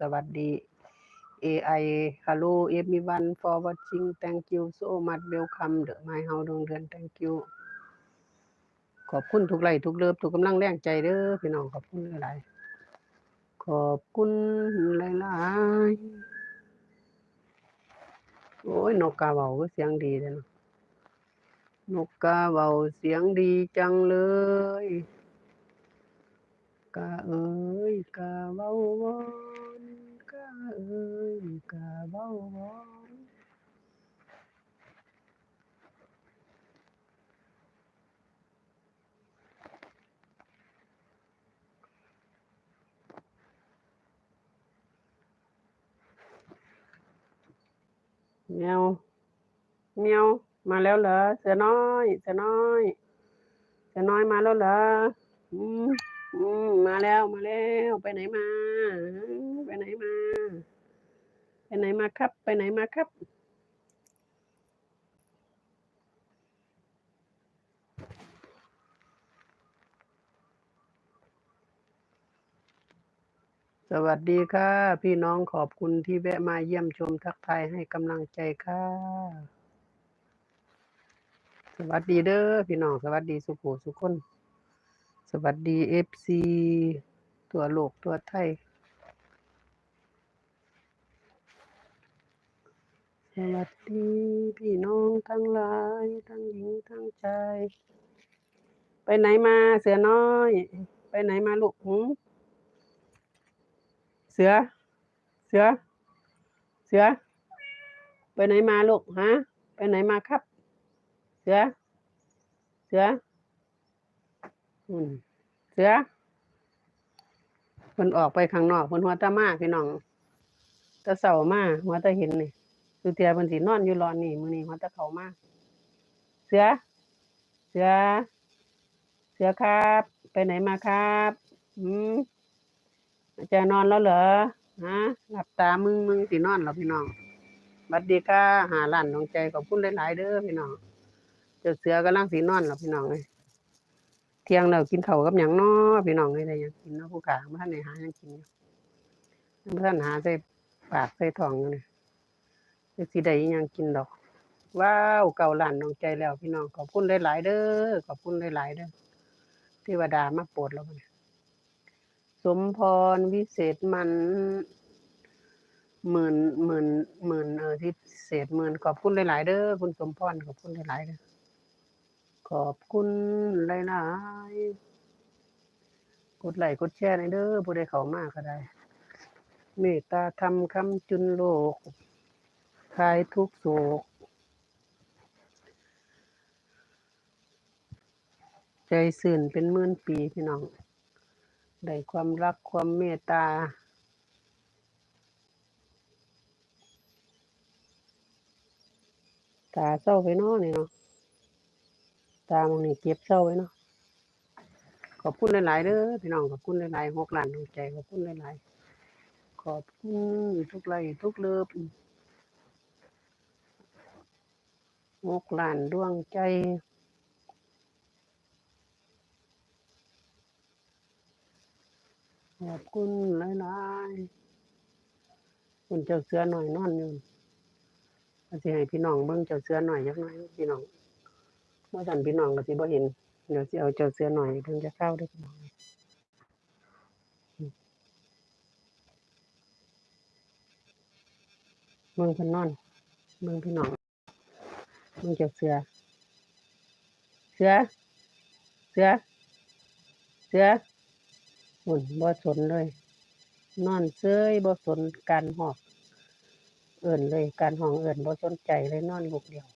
สวัสดี AI hello everyone for watching thank you so much welcome the my house ดวงเดือน thank you ขอบคุณทุกไลค์ทุกเลิฟทุกกำลังแรงใจเด้อพี่น้องขอบคุณหลายขอบคุณหลายๆโอ้ยนกกาเบาก็เสียงดีเลยนะนกกาเบาเสียงดีจังเลยกาเอ้ยกาเบา วอนกาเอ้ยกาเบาวอนแมวแมวมาแล้วเหร ไปไหนมาครับ ไปไหนมาครับ สวัสดีค่ะ พี่น้องขอบคุณที่แวะมาเยี่ยมชมทักทายให้กำลังใจค่ะ สวัสดีเด้อพี่น้องสวัสดีสุขุสุขคน สวัสดีเอฟซีตัวโลกตัวไทย สวัสดีพี่น้องทั้งหลายทั้งหญิงทั้งชายไปไหนมาเสือน้อย ไปไหนมาลูกหืเสือ เสือ เสือ ไปไหนมาลูกฮะ ไปไหนมาครับ เสือ เสืออืมเสือเพิ่นออกไปข้างนอกเพิ่นหัวตามาพี่น้องตะเสามาหัวตาเห็นนี่ สุเทียเพิ่นสินอนอยู่รอนนี่มือนี้หัวตาเข้ามาเสือ เสือ เสือครับ ไปไหนมาครับอืมจะนอนแล้วเหรอฮะหลับตามึงมึงสินอนเหรอพี่น้องบัดดีค่ะหาล้านดวงใจขอบคุณหลาย ๆ เด้อพี่น้องเจ้าเสือกำลังสินอนเหรอพี่น้องเอ้ยเที่ยงแล้วกินเข้ากับหยังน้อพี่น้องเอ้ยได้หยังกินเนาะผู้ขาบ่ทันได้หายังกินอยู่บ่ทันหาใส่ปากใส่ท้องอยู่นี่ จะสิได้อิหยังกินดอก ว้าวเก่าหลานดวงใจแล้วพี่น้องขอบคุณหลายๆเด้อขอบคุณหลายๆเด้อเทวดามาโปรดเราบัดนี้สมพรวิเศษมันหมื่นหมื่นหมื่นเออที่เศษหมื่นขอบคุณหลายๆเด้อคุณสมพรขอบคุณหลายๆเด้อขอบคุณหลายๆกดไลค์กดแชร์ในอยเด้อผู้ใดเขามาก็ได้ เมตตาธรรมคำจุนโลก คลายทุกโศก ใจสื่นเป็นหมื่นปีพี่น้อง ได้ความรักความเมตตา ตาเศร้าไปเนาะนี่เนาะ ตามันนี่เก็บเศร้าไว้เนาะ ขอบคุณหลาย ๆเด้อพี่น้องขอบคุณหลายๆหกหลานดวงใจขอบคุณหลายๆขอบคุณทุกไลค์ทุกเลิฟ หกล้านดวงใจขอบคุณหลายๆคุณเจ้าเสือหน่อยนอนอยู่ก็สิให้พี่น้องเบิ่งเจ้าเสือหน่อยจักหน่อยพี่น้องบ่ซั่นพี่น้องก็สิบ่เห็นเดี๋ยวสิเอาเจ้าเสือหน่อยเพิ่นจะเข้าเด้พี่น้องเบิ่งเพิ่นนอนเบิ่งพี่น้อง เบิ่งเจ้าเสือ เสือ เสือ เสือหุ่นบ่สนเลย นอนเซยบ่สนการหอก เอิ่นเลย การห้องเอิ่นบ่สนใจเลยนอนลูกเดียว